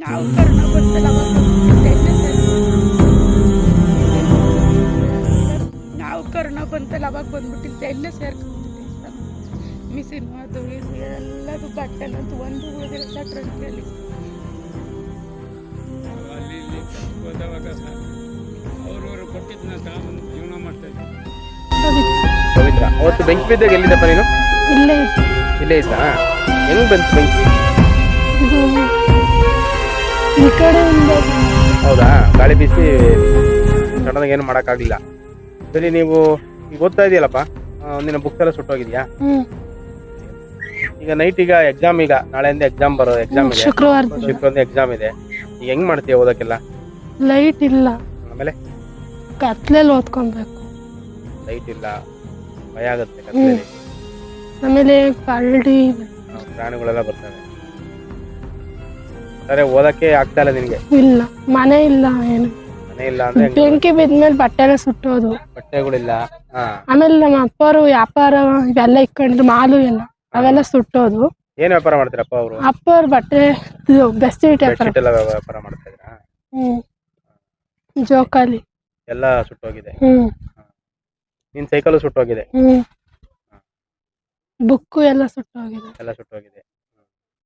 ನಾವು ಕರ್ಣ ಬಂತಲ್ಲ ಅವಾಗ ನಾವು ಕರ್ಣ ಬಂತಲ್ಲ ಅವಾಗ ಬಂದ್ಬಿಟ್ಟಿದ್ದೆ ಎಲ್ಲ ಸೇರ್ಕೊಂಡ್ಬಿಟ್ಟಿದ್ದೆ. ಸರ್ ಮಿಸಿನ್ ಅದು ಇದು ಎಲ್ಲದು ಬಟ್ಟೆನಂತೂ ಒಂದು ಉಳಿದಿಲ್ಲ ಸರ್ ಟ್ರಂಕಿಯಲ್ಲಿ ಹೋದವಾಗ ಅವ್ರವ್ರು ಕೊಟ್ಟಿದ್ದನ್ನ ಜೀವನ ಮಾಡ್ತಾ ಪವಿತ್ರ ಅವತ್ತು ಬೆಂಕಿ ಬಿದ್ದಾಗ ಎಲ್ಲಿದ್ದಪ್ಪ ನೀನು? ಇಲ್ಲೇ ಇಲ್ಲೇ ಇದ್ದ ಹೆಂಗ್ ಬಂತು ಬೆಂಕಿ? ಇದು ಈ ಕಡೆಯಿಂದ ಹೌದಾ? ಗಾಳಿ ಬೀಸಿ ಸಡನ್ ಏನು ಮಾಡೋಕ್ಕಾಗಲಿಲ್ಲ. ಸರಿ ನೀವು ಈಗ ಓದ್ತಾ ಇದೆಯಲ್ಲಪ್ಪ? ಒಂದಿನ ಬುಕ್ಸ್ ಎಲ್ಲ ಸುಟ್ಟೋಗಿದ್ಯಾ? ಹ್ಮ್. ಈಗ ನೈಟ್ ಈಗ ಎಕ್ಸಾಮ್ ಈಗ. ನಾಳೆಯಿಂದ ಎಕ್ಸಾಮ್ ಬರೋ ಎಕ್ಸಾಮ್ ಇದೆ. ಶುಕ್ರವಾರದಿಂದ. ಶುಕ್ರವಾರ ಎಕ್ಸಾಮ್ ಇದೆ. ಈಗ ಹೆಂಗ್ ಮಾಡ್ತೀಯ ಓದಕ್ಕೆಲ್ಲ? ಲೈಟ್ ಇಲ್ಲ. ಆಮೇಲೆ? ಕತ್ಲೆಲ್ಲಿ ಓದ್ಕೊಬೇಕು. ಲೈಟ್ ಇಲ್ಲ. ಭಯ ಆಗುತ್ತೆ ಕತ್ಲೆಯಲ್ಲಿ ಆಮೇಲೆ ಕಳ್ಳಿ ಪ್ರಾಣಿಗಳೆಲ್ಲ ಬರ್ತವೆ. ಸರಿ ಓದಕ್ಕೆ ಆಗ್ತಾ ಇಲ್ಲ ನಿನ್ಗೆ? ಇಲ್ಲ ಮನೆ ಇಲ್ಲ ಏನು. ಮನೆ ಇಲ್ಲ ಅಂದ್ರೆ ಹೆಂಗೆ? ಬೆಂಕಿ ಬಿದ್ಮೇಲೆ ಬಟ್ಟೆಲ್ಲ ಸುಟ್ಟೋದು. ಬಟ್ಟೆಗಳಿಲ್ಲ? ಹಾ. ಆಮೇಲೆ ನಮ್ಮ ಅಪ್ಪರು ವ್ಯಾಪಾರ ಇವೆಲ್ಲ ಇಕ್ಕೊಂಡ್ರು ಮಾಲು ಎಲ್ಲ ಅವೆಲ್ಲ ಸುಟ್ಟೋದು. ಏನ್ ವ್ಯಾಪಾರ ಮಾಡ್ತೀರಪ್ಪ ಅವರು? ಅಪ್ಪವ್ರ ಬಟ್ಟೆ ಬೆಸ್ಟ್ ಬೆಸ್ಟಿಟ್ ವ್ಯಾಪಾರ. ಬೆಡ್ಶೀಟ್ ಎಲ್ಲ ವ್ಯಾಪಾರ ಮಾಡ್ತಾ ಇದ್ರಾ ಹ್ಮ್. ಜೋಕಾಲಿ. ಎಲ್ಲ ಸುಟ್ಟೋಗಿದೆ. ಹ್ಮ್. ನಿನ್ ಸೈಕಲ್ ಸುಟ್ಟೋಗಿದೆ? ಹ್ಮ್. ಬುಕ್ಕು ಎಲ್ಲ ಸುಟ್ಟೋಗಿದೆ. ಎಲ್ಲ ಸುಟ್ಟೋಗಿದೆ.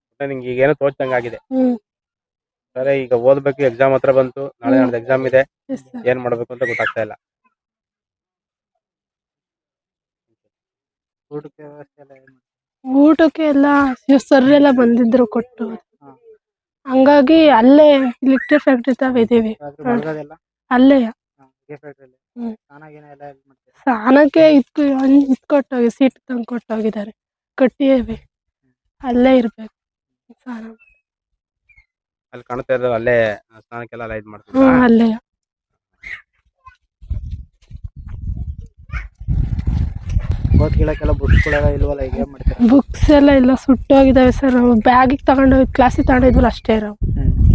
ಮತ್ತೆ ನಿಂಗೆ ಈಗ ಏನೋ ತೋಚ್ದಂಗ ಆಗಿದೆ ಹ್ಮ್. ಸರಿ ಈಗ ಓದ್ಬೇಕು ಎಕ್ಸಾಮ್ ಹತ್ರ ಬಂತು. ನಾಳೆ ನಾಳೆ ನಾಡ್ದು ಎಕ್ಸಾಮ್ ಇದೆ. ಏನ್ ಮಾಡ್ಬೇಕು ಅಂತ ಗೊತ್ತಾಗ್ತಾ ಇಲ್ಲ. ಊಟಕ್ಕೆ ವ್ಯವಸ್ಥೆ ಎಲ್ಲ ಏನ್ ಊಟಕ್ಕೆ ಎಲ್ಲ ಸರ್ ಎಲ್ಲ ಬಂದಿದ್ರು ಕೊಟ್ಟು. ಹಂಗಾಗಿ ಅಲ್ಲೇ ಇಲೆಕ್ಟ್ರಿಕ್ ಫ್ಯಾಕ್ಟ್ರಿ ತಾವ್ ಇದೀವಿ? ಮಲ್ಗೋದೆಲ್ಲ? ಅಲ್ಲೇ. ಹಾ, ಇದೇ factory ಅಲ್ಲಿ? ಹ್ಮ್. ಸ್ನಾನ ಗೀನ ಎಲ್ಲ ಎಲ್ಲಿ ಮಾಡ್ತೀರಾ? ಸ್ನಾನಕ್ಕೆ ಇದ್ ಇದ್ ಕೊಟ್ಟೋಗಿ ಸೀಟ್ ತಂದು ಕೊಟ್ಟೋಗಿದ್ದಾರೆ ಕಟ್ಟಿಯೇವೆ ಅಲ್ಲೇ ಇರ್ಬೇಕು. ಸ್ನಾನ ಅಲ್ಲಿ ಕಾಣ್ತಾ ಇದ್ರು ಅಲ್ಲೇ ಸ್ನಾನಕ್ಕೆಲ್ಲ ಅಲ್ಲ ಇದು ಹ್ಮ್ ಮಾಡ್ತೀರಾ ಅಲ್ಲೇ ಇಲ್ವಲ್ಲ ಈಗ ಏನ್ ಮಾಡ್ತೀರಾ? ಬುಕ್ಸ್ ಎಲ್ಲ ಇಲ್ಲ ಸುಟ್ಟೋಗಿದಾವೆ ಸರ್ ಬ್ಯಾಗಿಗೆ ತಗೊಂಡು ಕ್ಲಾಸಿಗೆ ತಗೊಂಡಿದ್ವಲ್ಲ ಅಷ್ಟೇ ಇರೋ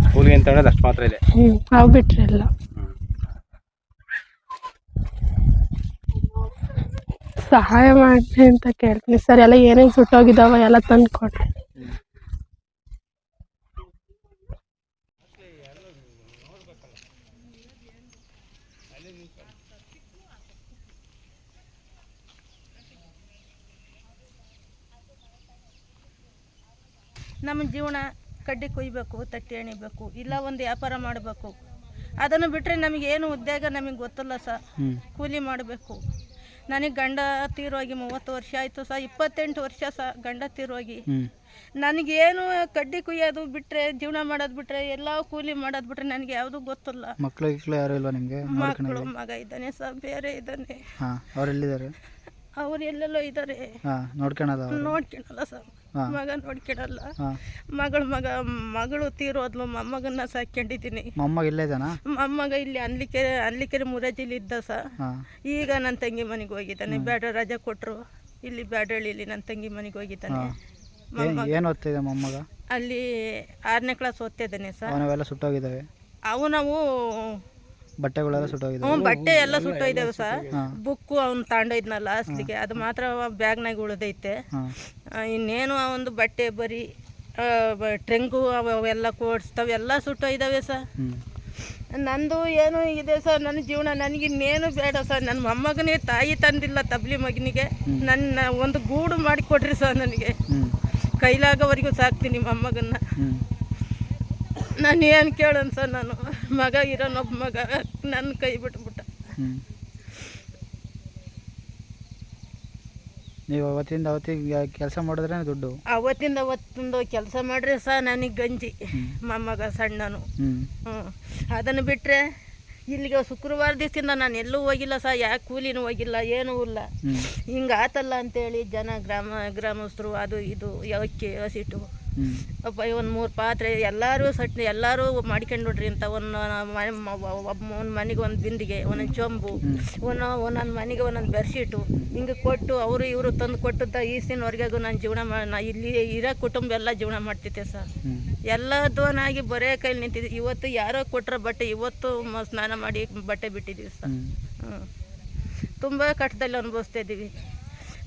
ಸ್ಕೂಲ್ಗೆ ಅಂತ ಹೇಳೋದು ಅಷ್ಟು ಮಾತ್ರ ಇದೆ? ಹ್ಮ್ ಅವು ಬಿಟ್ರೆ ಎಲ್ಲ ಸಹಾಯ ಮಾಡ್ರಿ ಅಂತ ಕೇಳ್ತೀನಿ ಸರ್ ಎಲ್ಲ ಏನೇನ್ ಸುಟ್ಟೋಗಿದಾವ ಎಲ್ಲ ತಂದು ಕೊಡ್ರಿ ನಮ್ಮ ಜೀವನ ಕಡ್ಡಿ ಕೊಯ್ಬೇಕು ತಟ್ಟಿ ಎಣಿಬೇಕು ಇಲ್ಲ ಒಂದು ವ್ಯಾಪಾರ ಮಾಡಬೇಕು. ಅದನ್ನು ಬಿಟ್ಟರೆ ನಮಗೆ ಏನು ಉದ್ಯೋಗ ನಮಗೆ ಗೊತ್ತಿಲ್ಲ ಸರ್. ಕೂಲಿ ಮಾಡಬೇಕು. ನನಗೆ ಗಂಡ ತೀರೋಗಿ ಮೂವತ್ತು ವರ್ಷ ಆಯಿತು ಸಹ ಇಪ್ಪತ್ತೆಂಟು ವರ್ಷ ಸಹ ಗಂಡ ತೀರೋಗಿ. ನನಗೇನು ಕಡ್ಡಿ ಕುಯ್ಯೋದು ಬಿಟ್ಟರೆ ಜೀವನ ಮಾಡೋದು ಬಿಟ್ಟರೆ ಎಲ್ಲ ಕೂಲಿ ಮಾಡೋದು ಬಿಟ್ಟರೆ ನನಗೆ ಯಾವುದು ಗೊತ್ತಿಲ್ಲ. ಮಕ್ಕಳು ಯಾರು ಇಲ್ಲ ನಿಮಗೆ? ಮಕ್ಕಳು ಮಗ ಇದ್ದಾನೆ ಸಹ ಬೇರೆ ಇದ್ದಾನೆ. ಹಾಂ ಅವ್ರು ಎಲ್ಲೆಲ್ಲೋ ಇದ್ದಾರೆ ಹಾಂ ನೋಡ್ಕೊಳದ ಅವರು. ನೋಡ್ಕೊಳಲ್ಲ ಸರ್. ಹಾ. ಮಗ ನೋಡ್ಕೊಳಲ್ಲ. ಹಾಂ. ಮಗಳ ಮಗ ಮಗಳು ತೀರೋದ್ಲು ಮೊಮ್ಮಗನ್ನ ಸಾಕೊಂಡಿದ್ದೀನಿ ಮೊಮ್ಮಗ ಇಲ್ಲೇ ಇದ್ದಾನಾ? ಮೊಮ್ಮಗ ಇಲ್ಲಿ ಅನ್ಲಿಕೆರೆ ಅನ್ಲಿಕೆರೆ ಮುರಾಜಿಲಿ ಇದ್ದ ಸ. ಹಾಂ. ಈಗ ನನ್ನ ತಂಗಿ ಮನೆಗೆ ಹೋಗಿದ್ದಾನೆ. ಬ್ಯಾಡ ರಜೆ ಕೊಟ್ಟರು ಇಲ್ಲಿ ಬ್ಯಾಡಳ್ಳಿಲಿ ನನ್ನ ತಂಗಿ ಮನೆಗೆ ಹೋಗಿದ್ದಾನೆ. ಹಾಂ. ಏನು ಓದ್ತಿದೆ ಮೊಮ್ಮಗ? ಅಲ್ಲಿ ಆರನೇ ಕ್ಲಾಸ್ ಓದ್ತಿದ್ದಾನೆ ಸರ್ ಅವನವೆಲ್ಲ ಸುಟ್ಟೋಗಿದ್ದಾವೆ. ಅವು ನಾವು ಬಟ್ಟೆಗಳೆಲ್ಲ ಸುಟ್ಟೋಗಿದೆ ಹ್ಞೂ ಬಟ್ಟೆ ಎಲ್ಲ ಸುಟ್ಟೋಯ್ದೇವೆ ಸರ್. ಬುಕ್ಕು ಅವ್ನು ತಾಂಡೋಯ್ದ್ನಲ್ಲ ಅಸ್ಲಿಗೆ. ಅದು ಮಾತ್ರ ಬ್ಯಾಗ್ನಾಗ ಉಳಿದೈತೆ. ಆ, ಇನ್ನೇನು ಆ ಒಂದು ಬಟ್ಟೆ ಬರೀ ಆ, ಬ- ಟ್ರೆಂಗು ಅವು ಅವೆಲ್ಲ ಕೋಡ್ಸ್ತವೆ ಎಲ್ಲ ಸುಟ್ಟೋಯ್ದಾವೆ ಸರ್. ಹ್ಞೂ ನಂದು ಏನು ಇದೆ ಸರ್ ನನ್ನ ಜೀವನ. ನನಗೆ ಇನ್ನೇನು ಬೇಡ ಸರ್. ನನ್ನ ಮೊಮ್ಮಗನೇ ತಾಯಿ ತಂದಿಲ್ಲ ತಬ್ಲಿ ಮಗನಿಗೆ. ನನ್ನ ಒಂದು ಗೂಡು ಮಾಡಿಕೊಡ್ರಿ ಸರ್ ನನಗೆ. ಹ್ಞೂ ಕೈಲಾಗವರೆಗೂ ಸಾಕ್ತೀನಿ ಮೊಮ್ಮಗನ್ನ. ಹ್ಞೂ ನಾನು ಏನು ಕೇಳೋಣ ಸರ್ ನಾನು? ಮಗ ಇರೋನೊಬ್ಬ ಮಗ ನನ್ನ ಕೈ ಬಿಟ್ಬಿಟ್ಟ. ನೀವು ಅವತ್ತಿಂದ ಅವತ್ತಿಗೆ ಕೆಲಸ ಮಾಡಿದ್ರೆ ದುಡ್ಡು? ಅವತ್ತಿಂದ ಅವತ್ತೊಂದು ಕೆಲಸ ಮಾಡ್ರೆ ಸಹ ನನಗೆ ಗಂಜಿ. ಮೊಮ್ಮಗ ಸಣ್ಣನು. ಹ್ಞೂ ಅದನ್ನು ಬಿಟ್ಟರೆ ಇಲ್ಲಿಗೆ ಶುಕ್ರವಾರ ದಿವಸದಿಂದ ನಾನು ಎಲ್ಲೂ ಹೋಗಿಲ್ಲ ಸಹ ಯಾಕೆ ಕೂಲಿನೂ ಹೋಗಿಲ್ಲ ಏನೂ ಇಲ್ಲ. ಹಿಂಗೆ ಆತಲ್ಲ ಅಂತೇಳಿ ಜನ ಗ್ರಾಮ ಗ್ರಾಮಸ್ಥರು ಅದು ಇದು ಯಾವಕ್ಕೆ ಹಸಿಟ್ಟು. ಅಪ್ಪ ಒಂದು ಮೂರು ಪಾತ್ರೆ ಎಲ್ಲರೂ ಸಟ್ ಎಲ್ಲರೂ ಮಾಡ್ಕೊಂಡು ನೋಡ್ರಿ ಅಂತ ಒಂದು ಒಬ್ಬ ಒಂದು ಮನೆಗೆ ಒಂದು ಬಿಂದಿಗೆ ಒಂದೊಂದು ಚೊಂಬು ಒಂದು ಒಂದೊಂದು ಮನೆಗೆ ಒಂದೊಂದು ಬೆಡ್ಶೀಟು ಹಿಂಗೆ ಕೊಟ್ಟು ಅವರು ಇವರು ತಂದು ಕೊಟ್ಟದ್ದ ಈಸಿನವರೆಗೂ ನಾನು ಜೀವನ ನಾ ಇಲ್ಲಿ ಇರೋ ಕುಟುಂಬ ಎಲ್ಲ ಜೀವನ ಮಾಡ್ತಿದ್ದೆ ಸರ್. ಎಲ್ಲ ದೋನಾಗಿ ಬರೇ ಕೈಲಿ ನಿಂತಿದ್ದೆ. ಇವತ್ತು ಯಾರೋ ಕೊಟ್ಟರೆ ಬಟ್ಟೆ ಇವತ್ತು ಸ್ನಾನ ಮಾಡಿ ಬಟ್ಟೆ ಬಿಟ್ಟಿದ್ದೀವಿ ಸರ್. ಹ್ಞೂ ಹ್ಞೂ ತುಂಬ ಕಷ್ಟದಲ್ಲಿ ಅನುಭವಿಸ್ತಾ ಇದ್ದೀವಿ.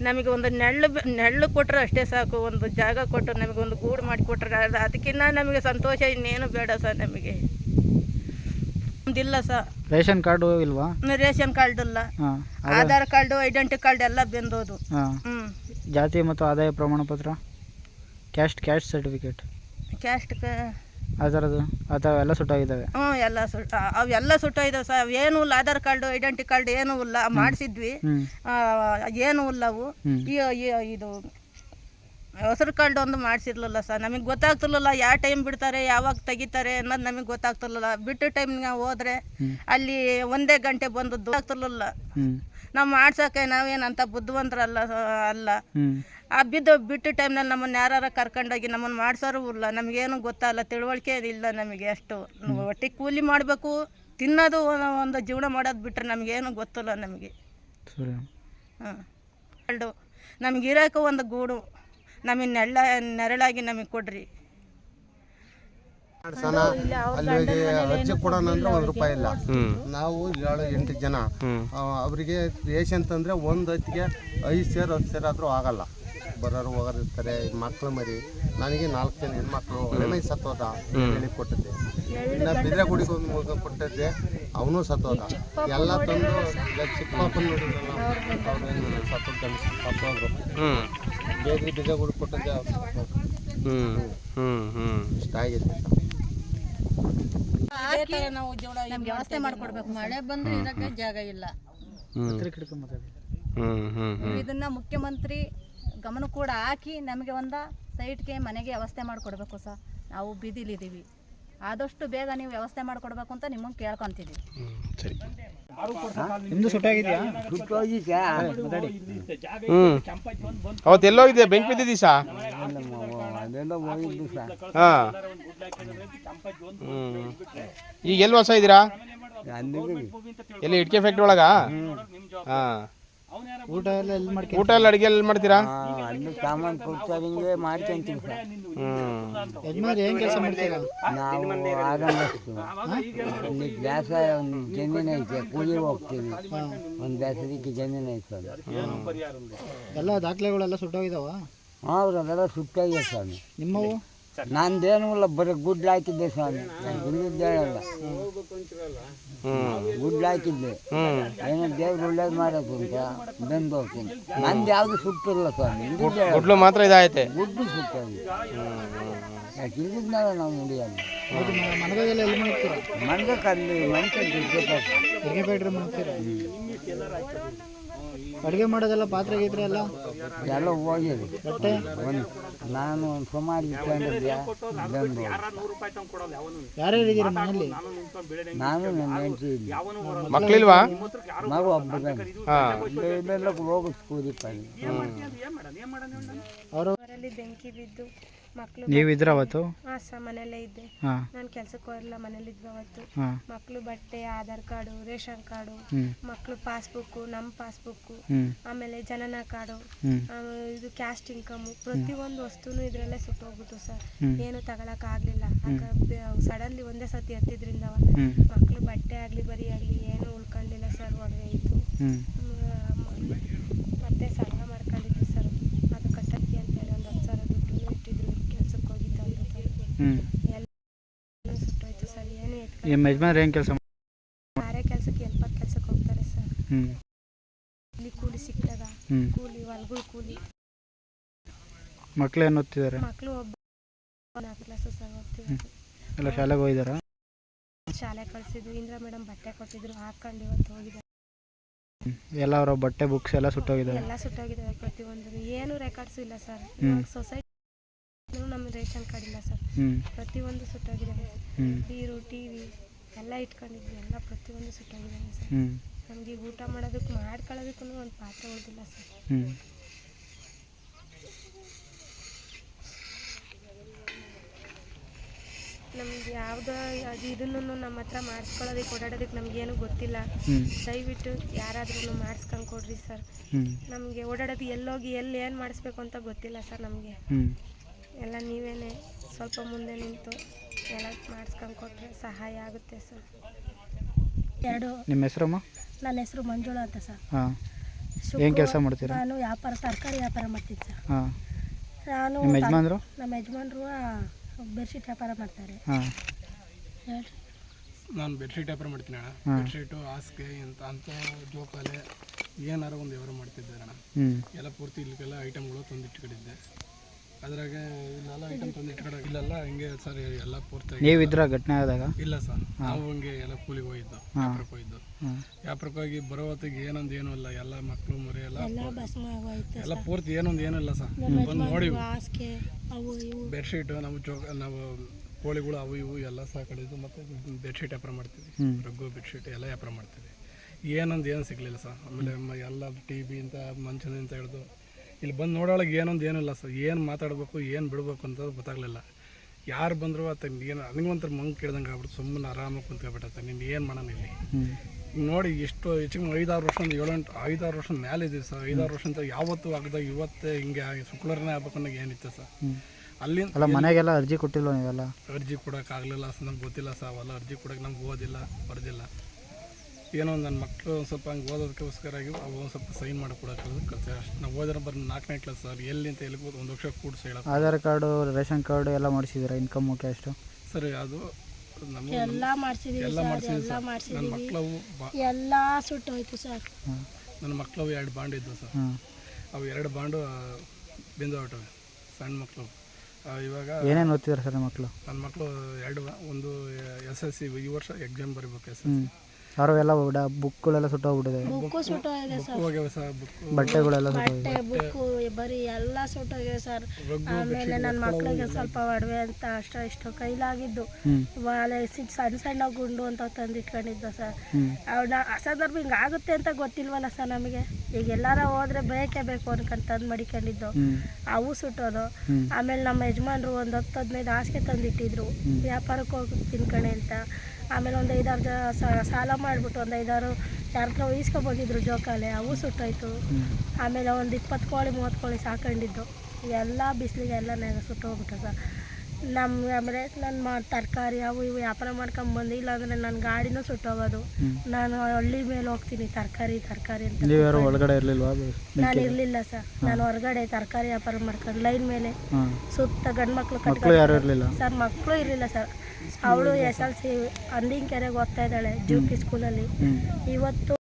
ನಮಗೆ ಒಂದು ನೆಳ್ಳು ಬೆ- ನೆಳ್ಳು ಕೊಟ್ಟರೆ ಅಷ್ಟೇ ಸಾಕು ಒಂದು ಜಾಗ ಕೊಟ್ಟರೆ ನಮಗೆ ಒಂದು ಗೂಡು ಮಾಡಿ ಕೊಟ್ಟರೆ ಅದಕ್ಕಿಂತ ನಮಗೆ ಸಂತೋಷ ಇನ್ನೇನು ಬೇಡ ಸರ್ ನಮಗೆ. ಒಂದಿಲ್ಲ ಸರ್. ರೇಷನ್ ಕಾರ್ಡು ಇಲ್ವಾ? ರೇಷನ್ ಕಾರ್ಡ್ ಇಲ್ಲ ಆಧಾರ್ ಕಾರ್ಡು ಐಡೆಂಟಿ ಕಾರ್ಡ್ ಎಲ್ಲ ಬೆಂದೋದು. ಜಾತಿ ಮತ್ತು ಆದಾಯ ಪ್ರಮಾಣ ಪತ್ರ ಕ್ಯಾಸ್ಟ್ ಕ್ಯಾಸ್ಟ್ ಸರ್ಟಿಫಿಕೇಟ್? ಕ್ಯಾಸ್ಟ್ ಆ ಥರದ್ದು ಆ ಥರ ಎಲ್ಲ ಸುಟ್ಟೋಗಿದ್ದಾವೆ. ಹ್ಞೂ ಎಲ್ಲ ಸುಟ್ಟ ಅವೆಲ್ಲ ಸುಟ್ಟೋಯ್ದವು ಸರ್. ಏನೂ ಇಲ್ಲ ಆಧಾರ್ ಕಾರ್ಡು ಐಡೆಂಟಿ ಕಾರ್ಡ್ ಏನೂ ಇಲ್ಲ ಮಾಡಿಸಿದ್ವಿ. ಏನೂ ಇಲ್ಲ ಅವು. ಹ್ಮ್. ಈ ಈ- ಇದು ಹೆಸರು ಕಾರ್ಡ್ ಒಂದು ಮಾಡಿಸಿರ್ಲಿಲ್ಲ ಸರ್. ನಮಗೆ ಗೊತ್ತಾಗ್ತಿರ್ಲಿಲ್ಲ ಯಾವ ಟೈಮ್ ಬಿಡ್ತಾರೆ ಯಾವಾಗ ತೆಗಿತಾರೆ ಅನ್ನೋದು ನಮಗೆ ಗೊತ್ತಾಗ್ತಿರ್ಲಿಲ್ಲ. ಬಿಟ್ಟು ಟೈಮ್ಗೆ ಹೋದ್ರೆ. ಅಲ್ಲಿ ಒಂದೇ ಗಂಟೆ ಬಂದದ್ದು ಗೊತ್ತಾಗ್ತಿರ್ಲಿಲ್ಲ. ಹ್ಞೂ ನಾವು ಮಾಡ್ಸೋಕೆ ನಾವೇನಂತ ಬುದ್ಧಿವಂತರಲ್ಲ ಅಲ್ಲ. ಆ ಬಿದ್ದು ಬಿಟ್ಟು ಟೈಮ್ನಲ್ಲಿ ನಮ್ಮನ್ನು ಯಾರು ಕರ್ಕೊಂಡೋಗಿ ನಮ್ಮನ್ನು ಮಾಡ್ಸೋರು ಇಲ್ಲ. ನಮಗೇನು ಗೊತ್ತಲ್ಲ ತಿಳುವಳಿಕೆ ಇಲ್ಲ ನಮಗೆ ಅಷ್ಟು. ಒಟ್ಟಿ ಕೂಲಿ ಮಾಡಬೇಕು ತಿನ್ನೋದು ಒಂದು- ಜೀವನ ಮಾಡೋದು ಬಿಟ್ಟರೆ ನಮಗೇನು ಗೊತ್ತಿಲ್ಲ ನಮಗೆ. ಹಾಂ. ಎರಡು ನಮ್ಗೆ ಇರೋಕೆ ಒಂದು ಗೂಡು. ನಮಗೆ ನೆರಳ ನೆರಳಾಗಿ ನಮಗೆ ಕೊಡ್ರಿ. ಸನ ಅಲ್ಲಿಗೆ ಅಜ್ಜಿ ಕೊಡೋಣ ಅಂದ್ರೆ ಒಂದು ರೂಪಾಯಿ ಇಲ್ಲ. ನಾವು ಏಳು ಎಂಟು ಜನ. ಅವರಿಗೆ ರೇಷನ್ ತಂದರೆ ಒಂದು ಹೊತ್ತಿಗೆ ಐದು ಸೇರ್ ಹತ್ತು ಸೇರ್ ಆದರೂ ಆಗಲ್ಲ. ಬರೋರು ಹೋಗೋರು ಇರ್ತಾರೆ ಮಕ್ಕಳು ಮರಿ. ನನಗೆ ನಾಲ್ಕು ಜನ ಹೆಣ್ಮಕ್ಳು ಒಳ್ಳೆ ಸತ್ತೋದ ಹೇಳಿ ಕೊಟ್ಟಿದ್ದೆ. ಇನ್ನ ಬಿದ್ರೆಗುಡಿಗೆ ಒಂದು ಮಗ ಕೊಟ್ಟಿದ್ದೆ ಅವನು ಸತ್ತೋದ ಎಲ್ಲ ತಂದು ಚಿಕ್ಕಪ್ಪನ ಚಿಕ್ಕ ಪಾಪನ ನೋಡಿದ್ರಲ್ಲ ಅವ್ರೇನು ಸತ್ತೋದ ಸತ್ತೋದ್ರು ಹ್ಞೂ ಬೇಗ ಬಿದ್ರೆಗುಡಿ ಕೊಟ್ಟಿದ್ದೆ. ಅವ್ರು ಸತ್ತೋದ್ರು. ಹ್ಞೂ ಹ್ಞೂ ಹ್ಞೂ ಇಷ್ಟ ಥರ ನಾವು ನಮ್ಗೆ ವ್ಯವಸ್ಥೆ ಮಾಡ್ಕೊಡ್ಬೇಕು ಮಳೆ ಬಂದ್ರೆ ಇರಕ್ಕೆ ಜಾಗ ಇಲ್ಲ. ಇದನ್ನ ಮುಖ್ಯಮಂತ್ರಿ ಗಮನ ಕೂಡ ಹಾಕಿ ನಮಗೆ ಒಂದು ಸೈಟ್ಗೆ ಮನೆಗೆ ವ್ಯವಸ್ಥೆ ಮಾಡಿಕೊಡ್ಬೇಕು ಸರ್. ನಾವು ಬೀದಿಲಿದ್ದೀವಿ. ಆದಷ್ಟು ಬೇಗ ನೀವು ವ್ಯವಸ್ಥೆ ಮಾಡಿಕೊಡ್ಬೇಕು ಅಂತ ನಿಮ್ಮನ್ನು ಕೇಳ್ಕೊಂತಿದ್ದೀವಿ ಸರಿ. ಸುಟ್ಟಾಗಿದೆಯಾ ಅವತ್ತು ಎಲ್ಲೋಗಿದ್ದೆ ಬೆಂಕಿ ಬಿದ್ದಿದ್ದೀ ಸಾ? ಹಾಂ. ಹ್ಞೂ ಈಗ ಎಲ್ಲಿ ಹೊಸ ಇದ್ದೀರಾ? ಎಲ್ಲಿ ಇಟ್ಕೆ ಫ್ಯಾಕ್ಟ್ರಿ ಒಳಗ? ಹಾಂ. ಊಟ ಎಲ್ಲ ಎಲ್ಲಿ ಮಾಡ್ಕೊ ಊಟ ಎಲ್ಲ ಅಡಿಗೆ ಎಲ್ಲಿ ಮಾಡ್ತೀರಾ? ಅಲ್ಲಿ ಸಾಮಾನು ಕೊಡ್ತಾರಿಂಗೆ ಮಾಡ್ಕೊಂತೀವಿ ಸರ್ ಹ್ಞೂ ಯಜಮಾನ್ರು ಏನು ಕೆಲಸ ಮಾಡ್ತೀರಾ? ನಾವು ಆರಂಭಿಸ್ತೀವಿ ಇಲ್ಲಿ ಗ್ಯಾಸ ಒಂದು ಜಮೀನು ಐತೆ ಕೂಲಿ ಹೋಗ್ತೀವಿ. ಒಂದು ಬೇಸರಕ್ಕೆ ಜಮೀನು ಐತೆ ಅದು. ಎಲ್ಲ ದಾಖಲೆಗಳೆಲ್ಲ ಸುಟ್ಟೋಗಿದಾವ? ಹೌದು ಅದೆಲ್ಲ ಸುಟ್ಟಾಗಿದೆ ಸ್ವಾಮಿ. ನಿಮ್ಮವು? ನಂದೇನೂ ಇಲ್ಲ ಬರೀ ಗುಡ್ಲು ಹಾಕಿದ್ದೆ ಸ್ವಾಮಿ. ನಾನು ಅಲ್ಲ ಹೇಳಲ್ಲ. ಗುಡ್ಲು ಹಾಕಿದ್ದೆ. ಹ್ಮ್. ಏನೋ ದೇವ್ರು ಒಳ್ಳೇದು ಮಾಡೋದು ಅಂತ ಬಂದು ಹೋಗ್ತೀನಿ. ನಂದು ಯಾವುದು ಸುಟ್ಟಿಲ್ಲ ಸ್ವಾಮಿ. ಗುಡ್ಲು ಮಾತ್ರ ಇದಾಯ್ತೆ. ಗುಡ್ಡು ಸುಟ್ಟಾಗಿದೆ ಯಾಕೆ ಇಲ್ಲಿದ್ಮೇಲೆ ನಾವು ಮುಡಿಯಲ್ಲ ಹೌದು ಮನಗದೆಲ್ಲ ಎಲ್ಲಿ ಮಾಡ್ತೀರಾ ಮಂದಕ್ಕೆ ಅಲ್ಲಿ ಮನುಷ್ಯ ಅಡುಗೆ ಮಾಡೋದೆಲ್ಲ ಪಾತ್ರೆ ಗೀತ್ರೆ ಎಲ್ಲ? ಎಲ್ಲ ಹೋಗಿದೆ. ಬಟ್ಟೆ ಒಂದು ನಾನು ಒಂದು ಸುಮಾರು ಇಟ್ಕೊಂಡಿದ್ದೆ ಬಂದು ಯಾರ್ಯಾರು ಇದ್ದೀರಾ ಮನೇಲಿ ನಾನು ನನ್ನ ಹೆಂಡತಿ ಇದ್ದೆ ಮಕ್ಳಿಲ್ವಾ? ಮಗು ಒಬ್ಬ ಹೋಗಿ ಕೂದಿಪ್ಪ ಅವರು ಬೆಂಕಿ ಬಿದ್ದು ಮಕ್ಕಳು ನೀವು ಇದ್ರ ಅವತ್ತು? ಹಾಂ ಸರ್ ಮನೆಯಲ್ಲೇ ಇದ್ದೆ. ಹಾಂ. ನಾನು ಕೆಲಸಕ್ಕೆ ಹೋಗಿಲ್ಲ ಮನೇಲಿದ್ವಿ ಅವತ್ತು. ಹಾಂ. ಮಕ್ಕಳು ಬಟ್ಟೆ ಆಧಾರ್ ಕಾರ್ಡು ರೇಷನ್ ಕಾರ್ಡು ಹ್ಞೂ ಮಕ್ಕಳು ಪಾಸ್ಬುಕ್ಕು ನಮ್ಮ ಪಾಸ್ಬುಕ್ಕು ಹ್ಞೂ ಆಮೇಲೆ ಜನನ ಕಾರ್ಡು ಹ್ಞೂ ಆಮೇಲೆ ಇದು ಕ್ಯಾಸ್ಟ್ ಇನ್ಕಮು ಪ್ರತಿಯೊಂದು ವಸ್ತುನು ಇದರಲ್ಲೇ ಸುಟ್ಟೋಗ್ಬಿಟ್ಟು ಸರ್. ಹ್ಮ್. ಏನು ತಗೊಳಕ್ ಆಗ್ಲಿಲ್ಲ. ಸಡನ್ಲಿ ಒಂದೇ ಸತಿ ಎತ್ತಿದ್ರಿಂದ ಹ್ಞೂ ಮಕ್ಕಳು ಬಟ್ಟೆ ಆಗಲಿ ಬರಿ ಆಗಲಿ ಏನು ಉಳ್ಕೊಂಡಿಲ್ಲ ಸರ್ ಒಡವೆ ಇತ್ತು ಹ್ಞೂ ಮತ್ತೆ ಸಂಘ ಮಾಡ್ಕೊಂಡಿದ್ದು ಸರ್ ಅದು ಕಟ್ಟಕ್ಕೆ ಅಂತೇಳಿ ಒಂದು ಹತ್ತು ಸಾವಿರ ದುಡ್ಡು ಇಟ್ಟಿದ್ರು ಕೆಲ್ಸಕ್ಕೆ ಹೋಗಿದ್ದು ಅಂತ ಹ್ಞೂ ಎಲ್ಲ ಸುಟ್ಟೋಯ್ತು ಸರ್. ಏನು ಎತ್ಕೊಂಡು ನಿಮ್ಮ ಯಜಮಾನ್ರು ಏನು ಕೆಲಸ ಮಾರೇ ಕೆಲಸಕ್ಕೆ ಎಲ್ಪರ್ ಕೆಲ್ಸಕ್ಕೆ ಹೋಗ್ತಾರೆ ಸರ್. ಹ್ಞೂ ಇಲ್ಲಿ ಕೂಲಿ ಹ್ಞೂ ಕೂಲಿ ಹೊಲ್ಗಳ ಕೂಲಿ. ಮಕ್ಳು ಏನು ಓದ್ತಿದ್ದಾರೆ ಮಕ್ಕಳು ಒಬ್ಬ ನಾಲ್ಕು ಕ್ಲಾಸು ಸರ್ ಓದ್ತಿದ್ರು. ಎಲ್ಲ ಶಾಲೆಗೆ ಹೋಗಿದ್ದಾರಾ ಶಾಲೆ ಕಳ್ಸಿದ್ರು ಇಂದ್ರ ಮೇಡಮ್ ಬಟ್ಟೆ ಕೊಟ್ಟಿದ್ರು. ಹಾಕೊಂಡು ಇವತ್ತು ಹೋಗಿದ್ದಾರೆ. ಎಲ್ಲ ಅವರ ಬಟ್ಟೆ ಬುಕ್ಸ್ ಎಲ್ಲ ಸುಟ್ಟೋಗಿದ್ದಾವೆ ಎಲ್ಲ ಸುಟ್ಟೋಗಿದ್ದಾರೆ ಪ್ರತಿಯೊಂದು ಏನು ರೆಕಾರ್ಡ್ಸ್ ಇಲ್ಲ ಸರ್. ಹ್ಮ್. ಸೊಸೈಟಿ ನಮ್ಮ ರೇಷನ್ ಕಾರ್ಡ್ ಇಲ್ಲ ಸರ್. ಪ್ರತಿಯೊಂದು ಸುಟ್ಟೋಗಿದೆ ನೀರು ಟಿ ವಿ ಎಲ್ಲ ಇಟ್ಕೊಂಡಿದ್ವಿ. ಎಲ್ಲ ಪ್ರತಿಯೊಂದು ಸುಟ್ಟೋಗಿದೆ ಸರ್. ನಮಗೆ ಊಟ ಮಾಡೋದಕ್ಕೆ ಮಾಡ್ಕೊಳ್ಳೋದಕ್ಕೂ ಒಂದು ಪಾತ್ರೆ ಉಳಿದಿಲ್ಲ ಸರ್. ನಮ್ಗೆ ಯಾವುದೋ ಅದು ಇದನ್ನು ನಮ್ಮ ಹತ್ರ ಮಾಡಿಸ್ಕೊಳ್ಳೋದಕ್ಕೆ ಓಡಾಡೋದಕ್ಕೆ ನಮಗೇನು ಗೊತ್ತಿಲ್ಲ. ದಯವಿಟ್ಟು ಯಾರಾದ್ರೂ ಮಾಡಿಸ್ಕೊಂಡು ಕೊಡ್ರಿ ಸರ್. ನಮ್ಗೆ ಓಡಾಡೋದು ಎಲ್ಲೋಗಿ ಎಲ್ಲಿ ಏನು ಮಾಡಿಸ್ಬೇಕು ಅಂತ ಗೊತ್ತಿಲ್ಲ ಸರ್ ನಮಗೆ. ಎಲ್ಲ ನೀವೇನೆ ಸ್ವಲ್ಪ ಮುಂದೆ ನಿಂತು ಎಲ್ಲ ಮಾಡಿಸ್ಕೊಂಡು ಕೊಟ್ಟರೆ ಸಹಾಯ ಆಗುತ್ತೆ ಸರ್. ಎರಡು ನಿಮ್ಮ ಹೆಸರು ನನ್ನ ಹೆಸರು ಮಂಜುಳ ಅಂತ ಸರ್. ಹಾಂ. ಏನು ಕೆಲಸ ಮಾಡ್ತೀರಾ? ನಾನು ವ್ಯಾಪಾರ ತರಕಾರಿ ವ್ಯಾಪಾರ ಮಾಡ್ತೀನಿ ಸರ್. ಹಾಂ. ನಾನು ನಿಮ್ಮ ಯಜಮಾನ್ರು? ನಮ್ಮ ಯಜಮಾನರು ಬೆಡ್ಶೀಟ್ ವ್ಯಾಪಾರ ಮಾಡ್ತಾರೆ. ಹಾಂ. ನಾನು ಬೆಡ್ಶೀಟ್ ವ್ಯಾಪಾರ ಮಾಡ್ತೀನಿ ಅಣ್ಣ. ಬೆಡ್ಶೀಟು ಹಾಸಿಗೆ ಇಂಥ ಅಂಥ ಜೋಕಾಲೆ ಏನಾರು ಒಂದು ವ್ಯವಹಾರ ಮಾಡ್ತಿದ್ದೆ ಅಣ್ಣ. ಹ್ಞೂ ಎಲ್ಲ ಪೂರ್ತಿ ಇಲ್ಲಿಗೆಲ್ಲ ಐಟಮ್ಗಳು ತಂದು ಇಟ್ಕೊಂಡಿದ್ದೆ ಅದ್ರಾಗೆ ಇಲ್ಲೆಲ್ಲ ಐಟಮ್ ತಂದು ಇಟ್ಕೊಡ ಇಲ್ಲೆಲ್ಲ ಹಿಂಗೆ ಸರ್ ಎಲ್ಲ ಪೂರ್ತಿ ನೀವಿದ್ರ ಘಟನೆ ಆದಾಗ? ಇಲ್ಲ ಸರ್. ನಾವು ಹಂಗೆ ಎಲ್ಲ ಕೂಲಿಗೆ ಹೋಗಿದ್ದು ವ್ಯಾಪಾರಕ್ಕೆ ಹೋಗಿದ್ದು. ವ್ಯಾಪಾರಕ್ಕೆ ಹೋಗಿ ಬರೋ ಹೊತ್ತಿಗೆ ಏನೊಂದು ಏನೂ ಇಲ್ಲ ಎಲ್ಲ ಮಕ್ಕಳು ಮರಿ ಎಲ್ಲ ಎಲ್ಲ ಆಗೋಯ್ತು ಎಲ್ಲ ಪೂರ್ತಿ ಏನೊಂದು ಏನೂ ಇಲ್ಲ ಸರ್. ಬಂದು ನೋಡಿ ಬೆಡ್ಶೀಟು ನಾವು ಜೋ ನಾವು ಕೋಳಿಗಳು ಅವು ಇವು ಎಲ್ಲ ಸಾಕಡಿದ್ದು ಮತ್ತು ಬೆಡ್ಶೀಟ್ ವ್ಯಾಪಾರ ಮಾಡ್ತೀವಿ. ರಗ್ಗು ಬೆಡ್ಶೀಟ್ ಎಲ್ಲ ವ್ಯಾಪಾರ ಮಾಡ್ತೀವಿ. ಏನೊಂದು ಏನು ಸಿಗಲಿಲ್ಲ ಸರ್. ಆಮೇಲೆ ಎಲ್ಲ ಟಿ ವಿ ಅಂತ ಮಂಚದಿಂದ ಹಿಡಿದು ಇಲ್ಲಿ ಬಂದು ನೋಡೋಳಗೆ ಏನೊಂದು ಏನಿಲ್ಲ ಸರ್. ಏನು ಮಾತಾಡಬೇಕು ಏನು ಬಿಡಬೇಕು ಅಂತ ಗೊತ್ತಾಗಲಿಲ್ಲ. ಯಾರು ಬಂದರೂ ಆತ ಏನು ನನಗೊಂಥರ ಮಂಗ್ ಕೇಳ್ದಂಗೆ ಆಗ್ಬಿಟ್ಟು ಸುಮ್ಮನೆ ಆರಾಮಾಗಿ ಕುಂತ್ಕೊಬಿಟ್ಟೆ ನೀನು ಏನು ಮಾಡೋಣ ಇಲ್ಲಿ? ನೋಡಿ ಎಷ್ಟು ಹೆಚ್ಚಿಗೆ ಐದಾರು ವರ್ಷ ಒಂದು ಏಳು ಎಂಟು ಐದಾರು ವರ್ಷ ಮೇಲೆ ಇದ್ದೀವಿ ಸರ್. ಐದಾರು ವರ್ಷ ಅಂತ ಯಾವತ್ತು ಆಗದಾಗ ಇವತ್ತೇ ಹಿಂಗೆ ಶುಕ್ರನೇ ಆಗ್ಬೇಕು ಅನ್ನೋ ಏನಿತ್ತು ಸರ್. ಅಲ್ಲಿಂದ ಅಲ್ಲ ಮನೆಗೆಲ್ಲ ಅರ್ಜಿ ಕೊಟ್ಟಿಲ್ಲ ನೀವೆಲ್ಲ? ಅರ್ಜಿ ಕೊಡೋಕ್ಕಾಗಲಿಲ್ಲ ಸರ್. ನಮ್ಗೆ ಗೊತ್ತಿಲ್ಲ ಸರ್ ಅವೆಲ್ಲ ಅರ್ಜಿ ಕೊಡೋಕೆ ನಮ್ಗೆ ಓದಿಲ್ಲ ಬರೆದಿಲ್ಲ. ಏನೋ ನನ್ನ ಮಕ್ಕಳು ಒಂದು ಸ್ವಲ್ಪ ಹಂಗೆ ಓದೋದಕ್ಕೋಸ್ಕರ ಆಗಿ ಅವು ಒಂದು ಸ್ವಲ್ಪ ಸೈನ್ ಮಾಡಿ ಕೊಡೋಕೆ ಕಲ್ತಾರೆ ಅಷ್ಟು ನಾವು ಓದಿರೋ ಬರೋ ನಾಲ್ಕನೇ ಕ್ಲಾಸ್ ಸರ್ ಎಲ್ಲಿ ಅಂತ ಎಲ್ಲಿ ಒಂದು ವರ್ಷ ಕೂಡಿಸಿ ಹೇಳೋದು ಆಧಾರ್ ಕಾರ್ಡು ರೇಷನ್ ಕಾರ್ಡು ಎಲ್ಲ ಮಾಡಿಸಿದ್ದೀರಾ ಓಕೆ ಕ್ಯಾಸ್ಟು ಸರಿ ಅದು ನಮ್ಮ ಎಲ್ಲ ಮಾಡಿಸಿದೀವಿ ಎಲ್ಲ ಮಾಡ್ಸಿದ್ವಿ ಎಲ್ಲ ಸರ್. ನನ್ನ ಮಕ್ಕಳು ಮಕ್ಕಳವು ಬಾ ಎಲ್ಲ ಸುಟ್ಟೋಯ್ತು ಸರ್. ನನ್ನ ಮಕ್ಕಳು ಎರಡು ಬಾಂಡ್ ಇದ್ದವು ಸರ್. ಹಾಂ ಅವು ಎರಡು ಬಾಂಡು ಬಿಂದು ಹೊಟ್ಟವೆ ಸಣ್ಣ ಮಕ್ಕಳು ಇವಾಗ ಏನೇನು ಓದ್ತಿದ್ದಾರೆ ಸರ್ ಮಕ್ಕಳು ನನ್ನ ಮಕ್ಕಳು ಎರಡು ಒಂದು ಎಸ್ ಎಸ್ ಸಿ ಈ ವರ್ಷ ಎಕ್ಸಾಮ್ ಬರೀಬೇಕು ಎಸ್ ಎಸ್ ಹ್ಞೂ ಯಾರೋ ಎಲ್ಲ ಉಡ ಬುಕ್ಗಳೆಲ್ಲ ಸುಟ್ಟೋಗ್ಬಿಟ್ಟಿದೆ. ಬುಕ್ಕು ಸುಟ್ಟೋಗಿದೆ ಸರ್. ಹೋಗ್ಯಾವ ಸರ್ ಬುಕ್ ಬಟ್ಟೆಗಳೆಲ್ಲ ಸುಟ್ಟೋಗಿದೆ. ಬಟ್ಟೆ ಬುಕ್ಕು ಬರೀ ಎಲ್ಲ ಸುಟ್ಟೋಗಿದೆ ಸರ್. ಆಮೇಲೆ ನನ್ನ ಮಕ್ಕಳಿಗೆ ಸ್ವಲ್ಪ ಒಡವೆ ಅಂತ ಅಷ್ಟೋ ಇಷ್ಟೋ ಕೈಲಾಗಿದ್ದು. ಹ್ಞೂ ವಾಲೆ ಸಣ್ಣ ಸಣ್ಣ ಗುಂಡು ಅಂತ ತಂದಿಟ್ಕೊಂಡಿದ್ದ ಸರ್. ಹ್ಞೂ ಅವನ್ನ ಅಸಂದರ್ಭ ಹಿಂಗೆ ಆಗುತ್ತೆ ಅಂತ ಗೊತ್ತಿಲ್ವಲ್ಲ ಸರ್ ನಮಗೆ. ಈಗ ಎಲ್ಲಾರ ಹೋದ್ರೆ ಬೇಕೇ ಬೇಕು ಅನ್ಕೊಂಡು ತಂದು ಮಡಿಕೊಂಡಿದ್ದು. ಅವು ಸುಟ್ಟೋದು. ಆಮೇಲೆ ನಮ್ಮ ಯಜಮಾನ್ರು ಒಂದು ಹತ್ತು ಹದಿನೈದು ಹಾಸಿಗೆ ತಂದಿಟ್ಟಿದ್ರು. ವ್ಯಾಪಾರಕ್ಕೆ ಹೋಗಿ ತಿನ್ಕಣೆ ಅಂತ. ಆಮೇಲೆ ಒಂದು ಐದಾರು ಜ ಸಾಲ ಮಾಡಿಬಿಟ್ಟು ಒಂದು ಐದಾರು ಯಾರತ್ರ ಬಂದಿದ್ರು ಜೋಕಾಲೆ ಅವು ಸುಟ್ಟೋಯ್ತು. ಆಮೇಲೆ ಒಂದು ಇಪ್ಪತ್ತು ಕೋಳಿ ಮೂವತ್ತು ಕೋಳಿ ಸಾಕೊಂಡಿದ್ದು. ಎಲ್ಲ ಬಿಸಿಲಿಗೆ ಎಲ್ಲ ನೆಗ ಸುಟ್ಟೋಗ್ಬಿಟ್ಟದ ಸರ್. ನಮ್ಮ ಆಮೇಲೆ ನನ್ನ ಮಾ ತರಕಾರಿ ಅವು ಇವು ವ್ಯಾಪಾರ ಮಾಡ್ಕೊಂಬಂದು ಇಲ್ಲಾಂದರೆ ನನ್ನ ಗಾಡಿನೂ ಸುಟ್ಟೋಗೋದು. ನಾನು ಹಳ್ಳಿ ಮೇಲೆ ಹೋಗ್ತೀನಿ ತರಕಾರಿ ತರಕಾರಿ ಅಂತ ಒಳಗಡೆ ಇರಲಿಲ್ವಾ? ನಾನು ಇರಲಿಲ್ಲ ಸರ್. ನಾನು ಹೊರಗಡೆ ತರಕಾರಿ ವ್ಯಾಪಾರ ಮಾಡ್ಕೊಂಡು ಲೈನ್ ಮೇಲೆ ಸುತ್ತ ಗಂಡು ಮಕ್ಕಳು ಕಟ್ಕೊಂಡು ಸರ್ ಮಕ್ಕಳು ಇರಲಿಲ್ಲ ಸರ್. ಅವಳು ಎಸ್ ಎಲ್ ಸಿ ಅಂದಿಂಕೆರೆಗೆ ಓದ್ತಾ ಇದ್ದಾಳೆ ಜೂ ಪಿ ಸ್ಕೂಲಲ್ಲಿ ಇವತ್ತು